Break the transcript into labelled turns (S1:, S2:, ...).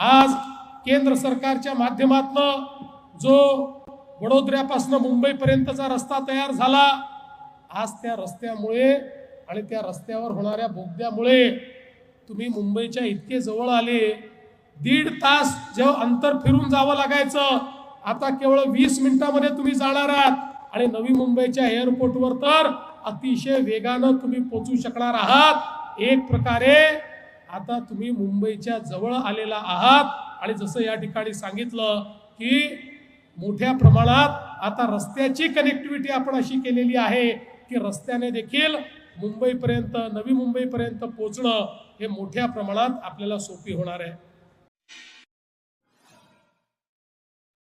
S1: आज केंद्र सरकारच्या माध्यमातनं जो वडोदऱ्यापासून मुंबईपर्यंतचा रस्ता तयार झाला आज त्या रस्त्यामुळे आणि त्या रस्त्यावर होणाऱ्या बोगद्यामुळे तुम्ही मुंबईच्या इतके जवळ आले. दीड तास जेव्हा अंतर फिरून जावं लागायचं आता केवळ वीस मिनिटामध्ये तुम्ही जाणार आहात. आणि नवी मुंबईच्या एअरपोर्टवर तर अतिशय वेगानं तुम्ही पोचू शकणार आहात. एक प्रकारे आता तुम्ही मुंबईच्या जवळ आलेला आहात आणि जसं या ठिकाणी सांगितलं की मोठ्या प्रमाणात आता रस्त्याची कनेक्टिव्हिटी आपण अशी केलेली आहे की रस्त्याने देखील मुंबईपर्यंत नवी मुंबईपर्यंत पोचणं हे मोठ्या प्रमाणात आपल्याला सोपी होणार आहे.